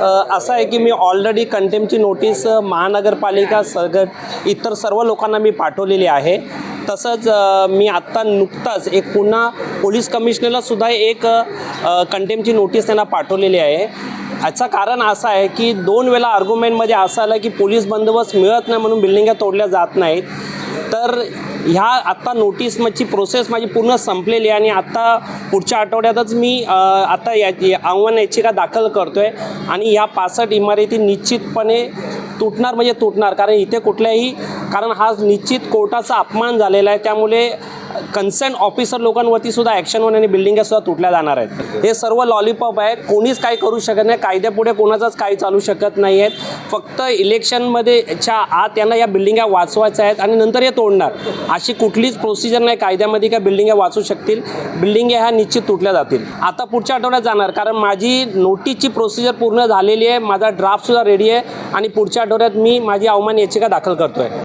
असं आहे की मी ऑलरेडी कंटेमची नोटीस महानगरपालिका सग इतर सर्व लोकांना मी पाठवलेली आहे. तसंच मी आत्ता नुकताच एक पुन्हा पोलीस कमिशनरलासुद्धा एक कंटेमची नोटीस त्यांना पाठवलेली आहे. याचं कारण असं आहे की दोन वेळा आर्ग्युमेंटमध्ये असं आलं की पोलीस बंदोबस्त मिळत नाही म्हणून बिल्डिंगा तोडल्या जात नाहीत. तर ह्या आत्ता नोटीसची प्रोसेस माझी पूर्ण संपलेली आहे आणि आत्ता पुढच्या आठवड्यातच मी आत्ता आता या या- आव्हान याचिका दाखल करतो आहे आणि ह्या पासष्ट इमारती निश्चितपणे तुटणार म्हणजे तुटणार. कारण इथे कुठल्याही कारण हा निश्चित कोर्टाचा अपमान झालेला आहे. त्यामुळे कन्सर्न ऑफिसर लोकांवरती सुद्धा ॲक्शन होऊन आणि बिल्डिंगा सुद्धा तुटल्या जाणार आहेत. हे सर्व लॉलीपॉप आहे कोणीच काय करू शकत नाही. कायद्यापुढे कोणाचाच काही चालू शकत नाही आहेत फक्त इलेक्शनमध्ये च्या आत यांना या बिल्डिंगा वाचवायच्या आहेत आणि नंतर हे तोडणार. अशी कुठलीच प्रोसिजर नाही. कायद्यामध्ये का बिल्डिंगा वाचू शकतील. बिल्डिंगा ह्या निश्चित तुटल्या जातील. आता पुढच्या आठवड्यात जाणार. कारण माझी नोटीसची प्रोसिजर पूर्ण झालेली आहे. माझा ड्राफ्टसुद्धा रेडी आहे. आणि पुढच्या आठवड्यात मी माझी अवमान याचिका दाखल करतो आहे